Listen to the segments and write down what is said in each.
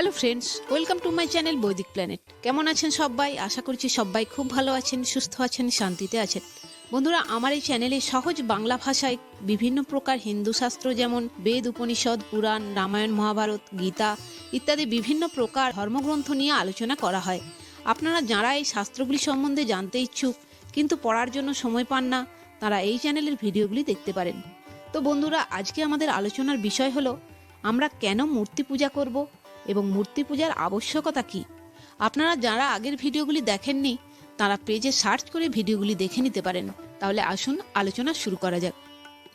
Hello friends welcome to my channel Vaidik planet কেমন আছেন সবাই? আশা করছি সবাই খুব ভালো আছেন, সুস্থ আছেন, শান্তিতে আছেন। বন্ধুরা, আমার এই চ্যানেলে সহজ বাংলা ভাষায় বিভিন্ন প্রকার হিন্দু শাস্ত্র যেমন বেদ, উপনিষদ, পুরাণ, রামায়ণ, মহাভারত, গীতা ইত্যাদি বিভিন্ন প্রকার ধর্মগ্রন্থ নিয়ে আলোচনা করা হয়। আপনারা যারা এই শাস্ত্রগুলি সম্বন্ধে জানতে ইচ্ছুক, কিন্তু পড়ার জন্য সময় পান না, তারা এই চ্যানেলের ভিডিওগুলি দেখতে পারেন। তো বন্ধুরা, আজকে আমাদের আলোচনার বিষয় হলো, আমরা কেন মূর্তি পূজা করব? এবং মূর্তি পূজার আবশ্যকতা কি? আপনারা যারা আগের ভিডিওগুলি দেখেননি, তারা পেজে সার্চ করে ভিডিওগুলি দেখে নিতে পারেন। তাহলে আসুন আলোচনা শুরু করা যাক।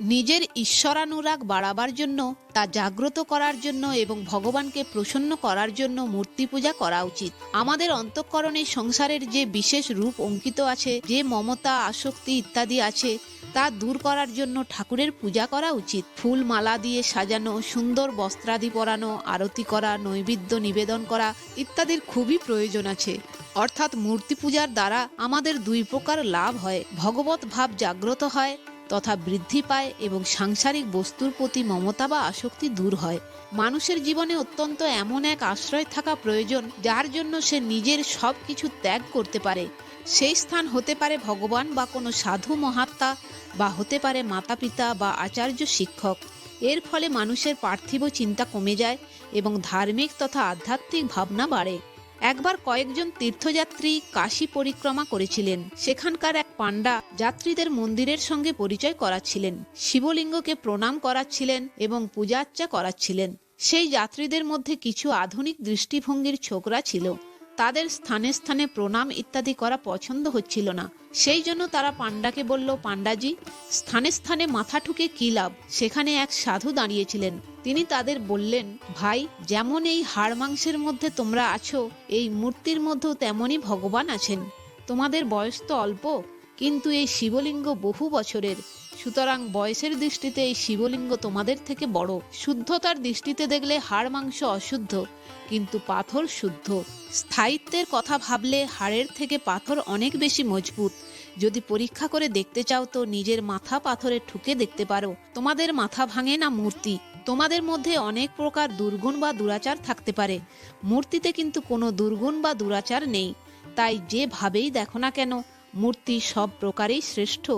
নিজের ঈশ্বরানুরাগ বাড়াবার জন্য, তা জাগ্রত করার জন্য এবং ভগবানকে প্রসন্ন করার জন্য মূর্তি পূজা করা উচিত। আমাদের অন্তঃকরণে সংসারের যে বিশেষ রূপ অঙ্কিত আছে, যে মমতা, আসক্তি ইত্যাদি আছে তা দূর করার জন্য ঠাকুরের পূজা করা উচিত। ফুল মালা দিয়ে সাজানো, সুন্দর বস্ত্রাদি পরানো, আরতি করা, নৈবেদ্য নিবেদন করা ইত্যাদির খুবই প্রয়োজন আছে। অর্থাৎ মূর্তি পূজার দ্বারা আমাদের দুই প্রকার লাভ হয়। ভগবত ভাব জাগ্রত হয় তথা বৃদ্ধি পায় এবং সাংসারিক বস্তুর প্রতি মমতা বা আসক্তি দূর হয়। মানুষের জীবনে অত্যন্ত এমন এক আশ্রয় থাকা প্রয়োজন, যার জন্য সে নিজের সব কিছু ত্যাগ করতে পারে। সেই স্থান হতে পারে ভগবান বা কোনো সাধু মহাত্মা বা হতে পারে মাতা পিতা বা আচার্য শিক্ষক। এর ফলে মানুষের পার্থিব চিন্তা কমে যায় এবং ধার্মিক তথা আধ্যাত্মিক ভাবনা বাড়ে। একবার কয়েকজন তীর্থযাত্রী কাশী পরিক্রমা করেছিলেন। সেখানকার এক পাণ্ডা যাত্রীদের মন্দিরের সঙ্গে পরিচয় করাচ্ছিলেন। শিবলিঙ্গকে প্রণাম করাচ্ছিলেন এবং পূজার্চা করাচ্ছিলেন। সেই যাত্রীদের মধ্যে কিছু আধুনিক দৃষ্টিভঙ্গির ছোকরা ছিল। তাদের স্থানে স্থানে প্রণাম ইত্যাদি করা পছন্দ হচ্ছিল না। সেই জন্য তারা পাণ্ডাকে বলল, পাণ্ডাজি, স্থানে স্থানে মাথা ঠুকে কি লাভ? সেখানে এক সাধু দাঁড়িয়েছিলেন। তিনি তাদের বললেন, ভাই, যেমন এই হাড় মাংসের মধ্যে তোমরা আছো, এই মূর্তির মধ্যেও তেমনই ভগবান আছেন। তোমাদের বয়স তো অল্প, কিন্তু এই শিবলিঙ্গ বহু বছরের। সুতরাং বয়সের দৃষ্টিতে এই শিবলিঙ্গ তোমাদের থেকে বড়। শুদ্ধতার দৃষ্টিতে দেখলে হাড় মাংস অশুদ্ধ, কিন্তু পাথর শুদ্ধ। স্থায়িত্বের কথা ভাবলে হাড়ের থেকে পাথর অনেক বেশি মজবুত। যদি পরীক্ষা করে দেখতে চাও তো নিজের মাথা পাথরে ঠুকে দেখতে পারো। তোমাদের মাথা ভাঙে না মূর্তি। তোমাদের মধ্যে অনেক প্রকার দুর্গুণ বা দুরাচার থাকতে পারে। মূর্তিতে কিন্তু কোনো দুর্গুণ বা দুরাচার নেই। তাই যেভাবেই দেখো না কেন মূর্তি সব প্রকারেই শ্রেষ্ঠ,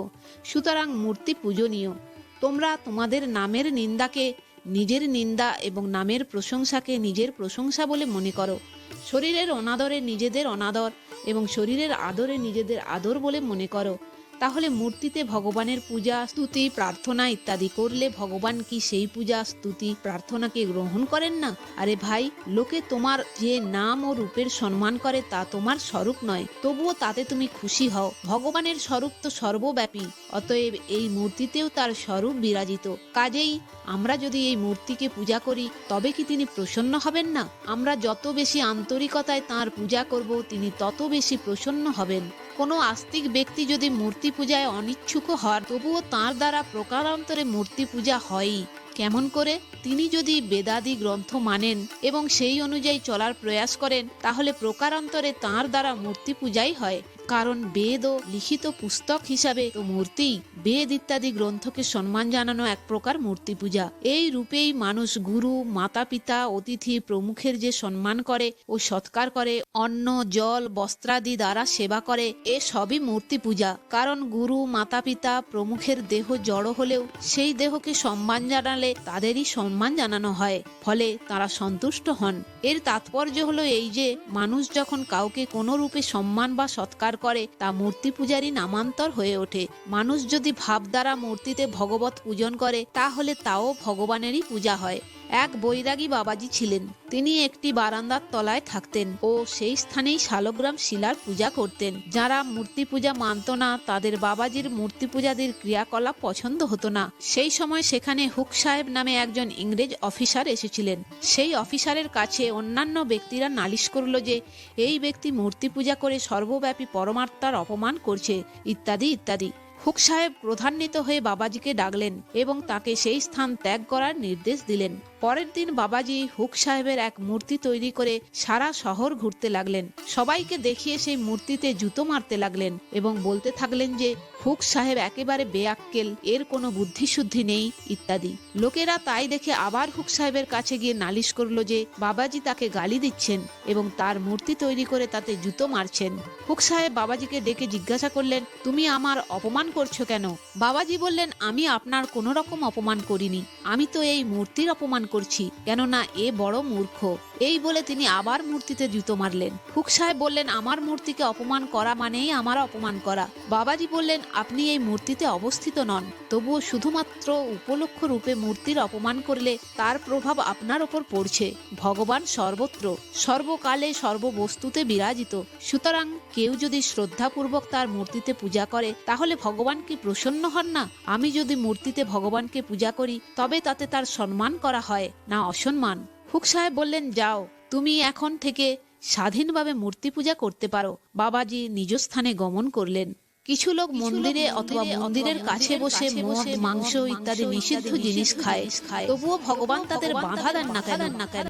সুতরাং মূর্তি পূজনীয়। তোমরা তোমাদের নামের নিন্দাকে, নিজের নিন্দা এবং নামের প্রশংসাকে নিজের প্রশংসা বলে মনে করো। শরীরের অনাদরে নিজেদের অনাদর এবং শরীরের আদরে নিজেদের আদর বলে মনে করো। তাহলে মূর্তিতে ভগবানের পূজা, স্তুতি, প্রার্থনা ইত্যাদি করলে ভগবান কি সেই পূজা, স্তুতি প্রার্থনাকে গ্রহণ করেন না? আরে ভাই, লোকে তোমার যে নাম ও রূপের সম্মান করে তা তোমার স্বরূপ নয়। তবুও তাতে তুমি খুশি হও। ভগবানের স্বরূপ তো সর্বব্যাপী, অতএব এই মূর্তিতেও তার স্বরূপ বিরাজিত। কাজেই আমরা যদি এই মূর্তিকে পূজা করি, তবে কি তিনি প্রসন্ন হবেন না? আমরা যত বেশি আন্তরিকতায় তার পূজা করব, তিনি তত বেশি প্রসন্ন হবেন। কোনো আস্তিক ব্যক্তি যদি মূর্তি পূজায় অনিচ্ছুক হন, তবুও তার দ্বারা প্রকারান্তরে মূর্তি পূজা হয়ই। কেমন করে? তিনি যদি বেদাদি গ্রন্থ মানেন এবং সেই অনুযায়ী চলার প্রয়াস করেন, তাহলে প্রকারান্তরে তার দ্বারা মূর্তি পূজাই হয়। কারণ বেদ ও লিখিত পুস্তক হিসাবে তো মূর্তি বেদ ইত্যাদি গ্রন্থকে সম্মান জানানো এক প্রকার মূর্তি পূজা। এই রূপেই মানুষ গুরু মাতা পিতা অতিথি প্রমুখের যে সম্মান করে ও সৎকার করে, অন্ন, জল, বস্ত্রাদি দ্বারা সেবা করে, এ সবই মূর্তি পূজা। কারণ গুরু মাতা পিতা প্রমুখের দেহ জড় হলেও সেই দেহকে সম্মান জানালে তাদেরই সম্মান জানানো হয়, ফলে তারা সন্তুষ্ট হন। এর তাৎপর্য হলো এই যে, মানুষ যখন কাউকে কোনো রূপে সম্মান বা সৎকার করে, তা মূর্তি পূজারই নামান্তর হয়ে ওঠে। মানুষ যদি ভাব দ্বারা মূর্তিতে ভগবত পূজন করে, তাহলে তাও ভগবানেরই পূজা হয়। এক বৈরাগী বাবাজি ছিলেন। তিনি একটি বারান্দার তলায় থাকতেন ও সেই স্থানেই শালগ্রাম শিলার পূজা করতেন। যারা মূর্তি পূজা মানত না, তাদের বাবাজির মূর্তি পূজাদের ক্রিয়াকলাপ পছন্দ হতো না। সেই সময় সেখানে হুক সাহেব নামে একজন ইংরেজ অফিসার এসেছিলেন। সেই অফিসারের কাছে অন্যান্য ব্যক্তিরা নালিশ করল যে, এই ব্যক্তি মূর্তি পূজা করে সর্বব্যাপী পরমাত্মার অপমান করছে, ইত্যাদি ইত্যাদি। হুক সাহেব ক্রধান্বিত হয়ে বাবাজিকে ডাকলেন এবং তাকে সেই স্থান ত্যাগ করার নির্দেশ দিলেন। পরের দিন বাবাজি হুক সাহেবের এক মূর্তি তৈরি করে সারা শহর ঘুরতে লাগলেন। সবাইকে দেখিয়ে সেই মূর্তিতে জুতো মারতে লাগলেন এবং বলতে থাকলেন যে, হুক সাহেব একেবারে বেআক্কেল, এর কোনো বুদ্ধিশুদ্ধি নেই, ইত্যাদি। লোকেরা তাই দেখে আবার হুক সাহেবের কাছে গিয়ে নালিশ করল যে, বাবাজি তাকে গালি দিচ্ছেন এবং তার মূর্তি তৈরি করে তাতে জুতো মারছেন। হুক সাহেব বাবাজিকে ডেকে জিজ্ঞাসা করলেন, তুমি আমার অপমান করছ কেন? বাবাজি বললেন, আমি আপনার কোনো রকম অপমান করিনি। আমি তো এই মূর্তির অপমান করছি কেননা এ বড় মূর্খ। এই বলে তিনি আবার মূর্তিতে জুতো মারলেন। হুক সাহেব বললেন, আমার মূর্তিকে অপমান করা মানেই আমার অপমান করা। বাবাজি বললেন, আপনি এই মূর্তিতে অবস্থিত নন। তবুও শুধুমাত্র উপলক্ষ রূপে মূর্তির অপমান করলে তার প্রভাব আপনার ওপর পড়ছে। ভগবান সর্বত্র, সর্বকালে সর্ববস্তুতে বিরাজিত। সুতরাং কেউ যদি শ্রদ্ধাপূর্বক তার মূর্তিতে পূজা করে, তাহলে ভগবান কি প্রসন্ন হন না? আমি যদি মূর্তিতে ভগবানকে পূজা করি, তবে তাতে তার সম্মান করা হয়, না অসম্মান। হুক সাহেব বললেন যাও তুমি এখন থেকে স্বাধীনভাবে মূর্তি পূজা করতে পারো। বাবাজি নিজ স্থানে গমন করলেন। কিছু লোক মন্দিরে অথবা মন্দিরের কাছে বসে মদ মাংস ইত্যাদি নিষিদ্ধ জিনিস খায়। তবুও ভগবান তাদের বাধা দেন না কেন না কেন?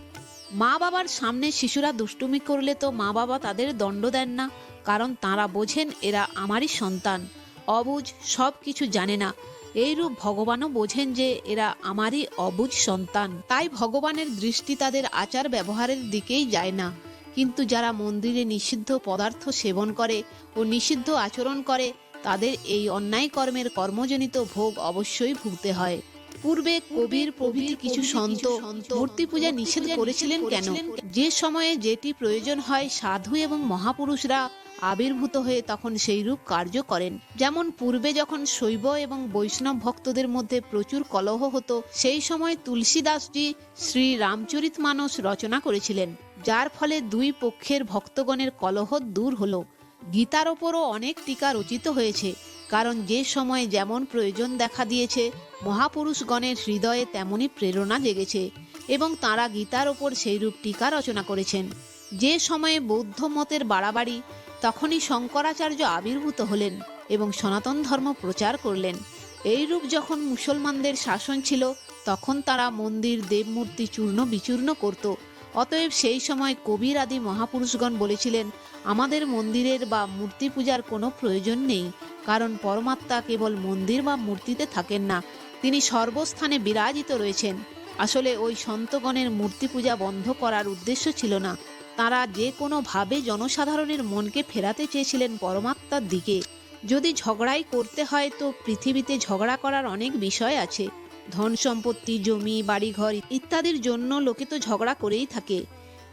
মা বাবার সামনে শিশুরা দুষ্টুমি করলে তো মা বাবা তাদের দণ্ড দেন না কারণ তারা বোঝেন এরা আমারই সন্তান। অবুঝ সব কিছু জানে না। এইরূপ ভগবানও বোঝেন যে এরা আমারই অবুজ সন্তান। তাই ভগবানের দৃষ্টি তাদের আচার ব্যবহারের দিকেই যায় না। কিন্তু যারা মন্দিরে নিষিদ্ধ পদার্থ সেবন করে ও নিষিদ্ধ আচরণ করে, তাদের এই অন্যায় কর্মের কর্মজনিত ভোগ অবশ্যই ভুগতে হয়। পূর্বে কবির প্রভৃতি কিছু সন্ত মূর্তি পূজা নিষেধ করেছিলেন কেন? যে সময়ে যেটি প্রয়োজন হয় সাধু এবং মহাপুরুষরা আবির্ভূত হয়ে তখন সেই রূপ কার্য করেন। যেমন পূর্বে যখন শৈব এবং বৈষ্ণব ভক্তদের মধ্যে প্রচুর কলহ হতো, সেই সময় তুলসীদাসজি শ্রী রামচরিত মানস রচনা করেছিলেন, যার ফলে দুই পক্ষের ভক্তগণের কলহ দূর হলো। গীতার ওপরও অনেক টিকা রচিত হয়েছে, কারণ যে সময়ে যেমন প্রয়োজন দেখা দিয়েছে, মহাপুরুষগণের হৃদয়ে তেমনই প্রেরণা জেগেছে এবং তারা গীতার ওপর সেইরূপ টিকা রচনা করেছেন। যে সময়ে বৌদ্ধ মতের বাড়াবাড়ি তখনই শঙ্করাচার্য আবির্ভূত হলেন এবং সনাতন ধর্ম প্রচার করলেন। এইরূপ যখন মুসলমানদের শাসন ছিল, তখন তারা মন্দির, দেবমূর্তি চূর্ণ বিচূর্ণ করত। অতএব সেই সময় কবির আদি মহাপুরুষগণ বলেছিলেন, আমাদের মন্দিরের বা মূর্তি পূজার কোনো প্রয়োজন নেই, কারণ পরমাত্মা কেবল মন্দির বা মূর্তিতে থাকেন না, তিনি সর্বস্থানে বিরাজিত রয়েছেন। আসলে ওই সন্তগণের মূর্তি পূজা বন্ধ করার উদ্দেশ্য ছিল না। তারা যে কোনোভাবে জনসাধারণের মনকে ফেরাতে চেয়েছিলেন পরমাত্মার দিকে। যদি ঝগড়াই করতে হয় তো পৃথিবীতে ঝগড়া করার অনেক বিষয় আছে। ধন সম্পত্তি, জমি, বাড়িঘর ইত্যাদির জন্য লোকে তো ঝগড়া করেই থাকে।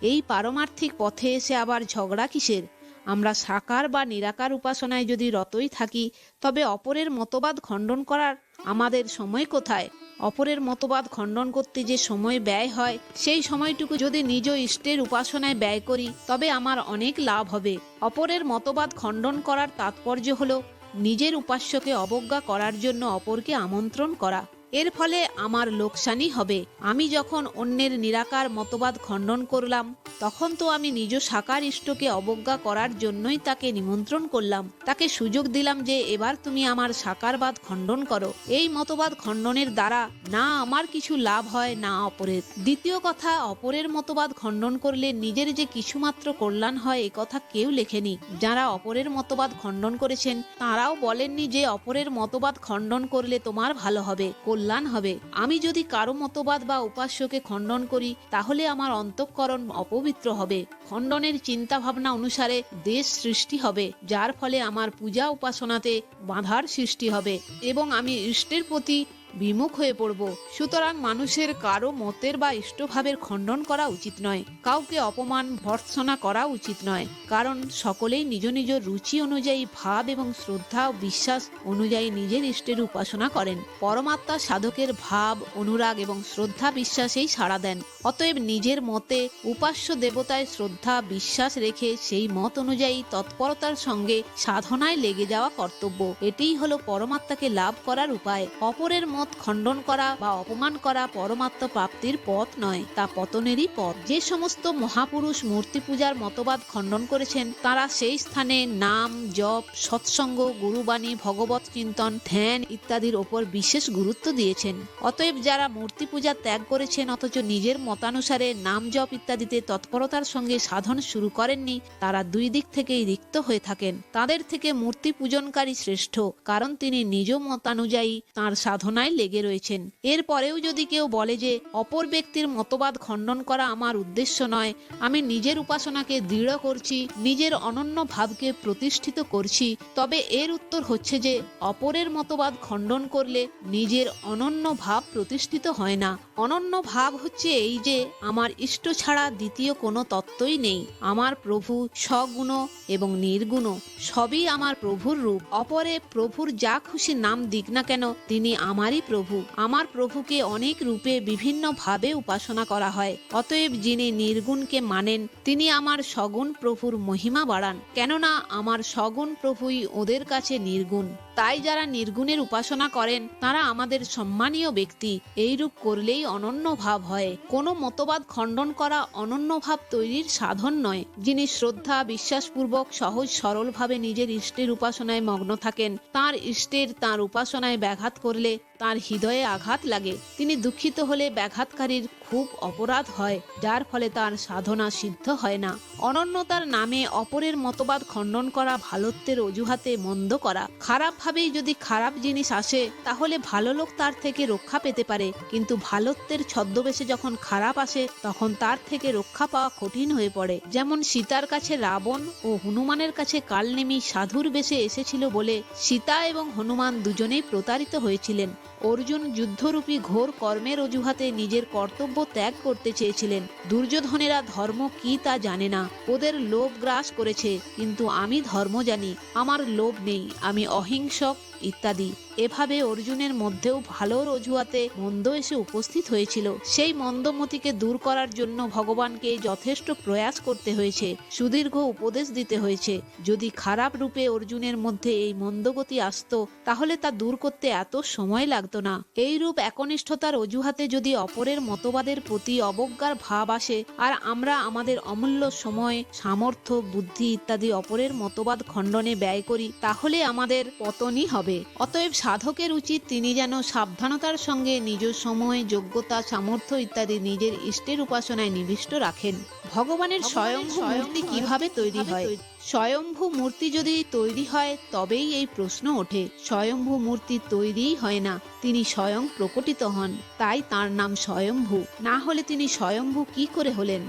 এই পারমার্থিক পথে এসে আবার ঝগড়া কিসের? আমরা সাকার বা নিরাকার উপাসনায় যদি রতই থাকি, তবে অপরের মতবাদ খণ্ডন করার আমাদের সময় কোথায়? অপরের মতবাদ খণ্ডন করতে যে সময় ব্যয় হয়, সেই সময়টুকু যদি নিজ ইষ্টের উপাসনায় ব্যয় করি, তবে আমার অনেক লাভ হবে। অপরের মতবাদ খণ্ডন করার তাৎপর্য হল, নিজের উপাস্যকে অবজ্ঞা করার জন্য অপরকে আমন্ত্রণ করা। এর ফলে আমার লোকসানই হবে। আমি যখন অন্যের নিরাকার মতবাদ খণ্ডন করলাম, তখন তো আমি নিজ সাকার ইষ্টকে অবজ্ঞা করার জন্যই তাকে নিমন্ত্রণ করলাম। তাকে সুযোগ দিলাম যে এবার তুমি আমার সাকারবাদ খণ্ডন করো। এই মতবাদ খণ্ডনের দ্বারা না আমার কিছু লাভ হয়, না অপরের। দ্বিতীয় কথা, অপরের মতবাদ খণ্ডন করলে নিজের যে কিছুমাত্র কল্যাণ হয়, এ কথা কেউ লেখেনি। যারা অপরের মতবাদ খণ্ডন করেছেন, তারাও বলেননি যে অপরের মতবাদ খণ্ডন করলে তোমার ভালো হবে। কল্যাণ হবে। আমি যদি কারও মতবাদ বা উপাস্যকে খণ্ডন করি, তাহলে আমার অন্তঃকরণ অপবিত্র হবে। খণ্ডনের চিন্তা ভাবনা অনুসারে দেশ সৃষ্টি হবে, যার ফলে আমার পূজা উপাসনাতে বাধার সৃষ্টি হবে এবং আমি ইষ্টের প্রতি বিমুখ হয়ে পড়ব। সুতরাং মানুষের কারও মতের বা ইষ্টভাবের খণ্ডন করা উচিত নয়। কাউকে অপমান, ভর্ৎসনা করা উচিত নয়। কারণ সকলেই নিজ নিজ রুচি অনুযায়ী, ভাব এবং শ্রদ্ধা ও বিশ্বাস অনুযায়ী নিজের ইষ্টের উপাসনা করেন। পরমাত্মা সাধকের ভাব, অনুরাগ এবং শ্রদ্ধা বিশ্বাসেই সাড়া দেন। অতএব নিজের মতে উপাস্য দেবতায় শ্রদ্ধা, বিশ্বাস রেখে সেই মত অনুযায়ী তৎপরতার সঙ্গে সাধনায় লেগে যাওয়া কর্তব্য। এটিই হলো পরমাত্মাকে লাভ করার উপায়। অপরের মত মত খণ্ডন করা বা অপমান করা পরমাত্ম প্রাপ্তির পথ নয়, তা পতনেরই পথ। যে সমস্ত মহাপুরুষ মূর্তি পূজার মতবাদ খণ্ডন করেছেন, তারা সেই স্থানে নাম, জপ, সৎসঙ্গ, গুরুবাণী, ভগবত চিন্তন, ধ্যান ইত্যাদির ওপর বিশেষ গুরুত্ব দিয়েছেন। অতএব যারা মূর্তি পূজা ত্যাগ করেছেন, অথচ নিজের মতানুসারে নাম, জপ ইত্যাদিতে তৎপরতার সঙ্গে সাধন শুরু করেননি, তারা দুই দিক থেকেই রিক্ত হয়ে থাকেন। তাদের থেকে মূর্তি পূজনকারী শ্রেষ্ঠ, কারণ তিনি নিজ মতানুযায়ী তার সাধনায় লেগে রয়েছেন। এরপরেও যদি কেউ বলে যে, অপর ব্যক্তির মতবাদ খণ্ডন করা আমার উদ্দেশ্য নয়, আমি নিজের উপাসনাকে দৃঢ় করছি, নিজের অনন্য ভাবকে প্রতিষ্ঠিত করছি, তবে এর উত্তর হচ্ছে যে, অপরের মতবাদ খণ্ডন করলে নিজের অনন্য ভাব প্রতিষ্ঠিত হয় না। অনন্য ভাব হচ্ছে এই যে, আমার ইষ্ট ছাড়া দ্বিতীয় কোনো তত্ত্বই নেই। আমার প্রভু সগুণ এবং নির্গুণ, সবই আমার প্রভুর রূপ। অপরে প্রভুর যা খুশি নাম দিক না কেন, তিনি আমারই প্রভু। আমার প্রভুকে অনেক রূপে বিভিন্ন ভাবে উপাসনা করা হয়। অতএব যিনি নির্গুণকে মানেন, তিনি আমার সগুণ প্রভুর মহিমা বাড়ান। কেননা, আমার সগুণ প্রভুই ওদের কাছে নির্গুণ। তাই যারা নির্গুণের উপাসনা করেন, তারা আমাদের সম্মানীয় ব্যক্তি। এইরূপ করলেই অনন্য ভাব হয়। কোনো মতবাদ খণ্ডন করা অনন্য ভাব তৈরির সাধন নয়। যিনি শ্রদ্ধা, বিশ্বাসপূর্বক, সহজ, সরলভাবে নিজের ইষ্টের উপাসনায় মগ্ন থাকেন, তার ইষ্টের তার উপাসনায় ব্যাঘাত করলে তার হৃদয়ে আঘাত লাগে। তিনি দুঃখিত হলে ব্যাঘাতকারীর খুব অপরাধ হয়, যার ফলে তার সাধনা সিদ্ধ হয় না। অনন্যতার নামে অপরের মতবাদ খণ্ডন করা, ভালোত্বের অজুহাতে মন্দ করা। খারাপভাবেই যদি খারাপ জিনিস আসে, তাহলে ভালো লোক তার থেকে রক্ষা পেতে পারে। কিন্তু ভালোত্বের ছদ্মবেশে যখন খারাপ আসে, তখন তার থেকে রক্ষা পাওয়া কঠিন হয়ে পড়ে। যেমন সীতার কাছে রাবণ ও হনুমানের কাছে কালনেমি সাধুর বেশে এসেছিল বলে সীতা এবং হনুমান দুজনেই প্রতারিত হয়েছিলেন। অর্জুন যুদ্ধরূপী ঘোর কর্মের অজুহাতে নিজের কর্তব্য ত্যাগ করতে চেয়েছিলেন। দুর্যোধনেরা ধর্ম কি তা জানে না। ওদের লোভ গ্রাস করেছে, কিন্তু আমি ধর্ম জানি, আমার লোভ নেই, আমি অহিংসক। ইত্যাদি। এভাবে অর্জুনের মধ্যেও ভালোর অজুহাতে মন্দ এসে উপস্থিত হয়েছিল। সেই মন্দমতিকে দূর করার জন্য ভগবানকে যথেষ্ট প্রয়াস করতে হয়েছে, সুদীর্ঘ উপদেশ দিতে হয়েছে। যদি খারাপ রূপে অর্জুনের মধ্যে এই মন্দগতি আসতো, তাহলে তা দূর করতে এত সময় লাগতো না। এই রূপ একনিষ্ঠতার অজুহাতে যদি অপরের মতবাদের প্রতি অবজ্ঞার ভাব আসে, আর আমরা আমাদের অমূল্য সময়, সামর্থ্য, বুদ্ধি ইত্যাদি অপরের মতবাদ খণ্ডনে ব্যয় করি, তাহলে আমাদের পতনই হবে। অতএব সাধকের উচিত তিনি যেন সাবধানতার সঙ্গে নিজ সময় যোগ্যতা সামর্থ্য ইত্যাদি নিজের ইষ্টের উপাসনায় নিবিষ্ট রাখেন। ভগবানের স্বয়ং মূর্তি কীভাবে তৈরি হয়? স্বয়ম্ভু মূর্তি যদি তৈরি হয় তবেই এই প্রশ্ন ওঠে। স্বয়ম্ভু মূর্তি তৈরিই হয় না তিনি স্বয়ং প্রকটিত হন তাই তার নাম স্বয়ম্ভু। না হলে তিনি স্বয়ম্ভু কি করে হলেন?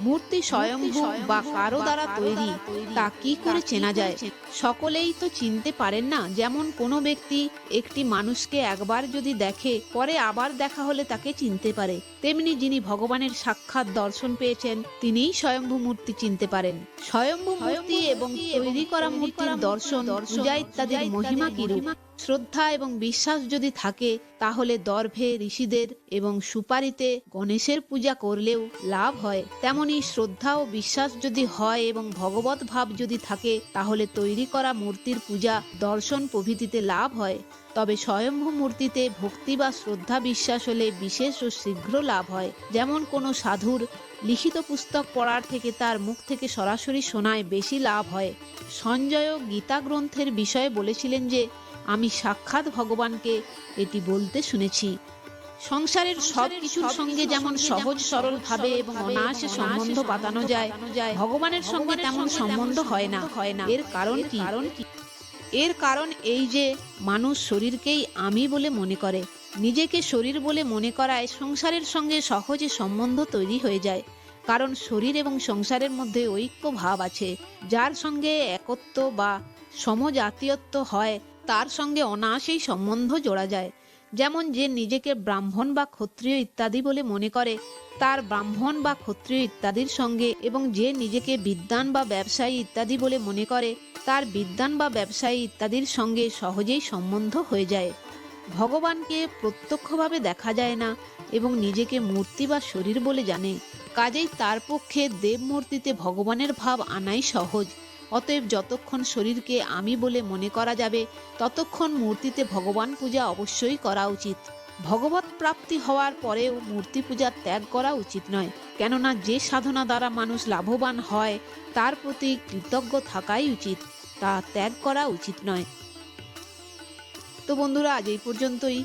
মূর্তি স্বয়ম্ভু বা কারও দ্বারা তৈরি তা কি করে চেনা যায়? সকলেই তো চিনতে পারেন না যেমন কোনো ব্যক্তি একটি মানুষকে একবার যদি দেখে পরে আবার দেখা হলে তাকে চিনতে পারে। তেমনি যিনি ভগবানের সাক্ষাৎ দর্শন পেয়েছেন তিনিই স্বয়ম্ভু মূর্তি চিনতে পারেন। স্বয়ম্ভু মূর্তি এবং তৈরি করা মূর্তির দর্শন পূজা ইত্যাদির মহিমা কিরূপ? শ্রদ্ধা এবং বিশ্বাস যদি থাকে, তাহলে দর্ভে ঋষিদের এবং সুপারিতে গণেশের পূজা করলেও লাভ হয়। তেমনি শ্রদ্ধা ও বিশ্বাস যদি হয় এবং ভগবত ভাব যদি থাকে, তাহলে তৈরি করা মূর্তির পূজা দর্শন প্রভৃতিতে লাভ হয়। তবে স্বয়ম্ভু মূর্তিতে ভক্তি বা শ্রদ্ধা বিশ্বাস হলে বিশেষ ও শীঘ্র লাভ হয়। যেমন কোনো সাধুর লিখিত পুস্তক পড়ার থেকে তার মুখ থেকে সরাসরি শোনায় বেশি লাভ হয়। সঞ্জয় গীতা গ্রন্থের বিষয়ে বলেছিলেন যে আমি সাক্ষাৎ ভগবানকে এটি বলতে শুনেছি। সংসারের সব কিছুর সঙ্গে যেমন সহজ সরল ভাবে এবং অনায়াসে সম্বন্ধ পাতানো যায় ভগবানের সঙ্গে তেমন সম্বন্ধ হয় না। হয় না। এর কারণ কি? কারণ কি? এর কারণ এই যে মানুষ শরীরকেই আমি বলে মনে করে নিজেকে শরীর বলে মনে করায় সংসারের সঙ্গে সহজে সম্বন্ধ তৈরি হয়ে যায়। কারণ শরীর এবং সংসারের মধ্যে ঐক্য ভাব আছে। যার সঙ্গে একত্ব বা সমজাতীয়ত্ব হয় তার সঙ্গে অনায়াসেই সম্বন্ধ জোড়া যায়। যেমন যে নিজেকে ব্রাহ্মণ বা ক্ষত্রিয় ইত্যাদি বলে মনে করে, তার ব্রাহ্মণ বা ক্ষত্রিয় ইত্যাদির সঙ্গে এবং যে নিজেকে বিদ্বান বা ব্যবসায়ী ইত্যাদি বলে মনে করে, তার বিদ্বান বা ব্যবসায়ী ইত্যাদির সঙ্গে সহজেই সম্বন্ধ হয়ে যায়। ভগবানকে প্রত্যক্ষভাবে দেখা যায় না এবং নিজেকে মূর্তি বা শরীর বলে জানে। কাজেই তার পক্ষে দেবমূর্তিতে ভগবানের ভাব আনাই সহজ। অতএব যতক্ষণ শরীরকে আমি বলে মনে করা যাবে, ততক্ষণ মূর্তিতে ভগবান পূজা অবশ্যই করা উচিত। ভগবত প্রাপ্তি হওয়ার পরেও মূর্তি পূজা ত্যাগ করা উচিত নয়, কেননা যে সাধনা দ্বারা মানুষ লাভবান হয়, তার প্রতি কৃতজ্ঞ থাকাই উচিত, তা ত্যাগ করা উচিত নয়। তো বন্ধুরা, আজ এই পর্যন্তই।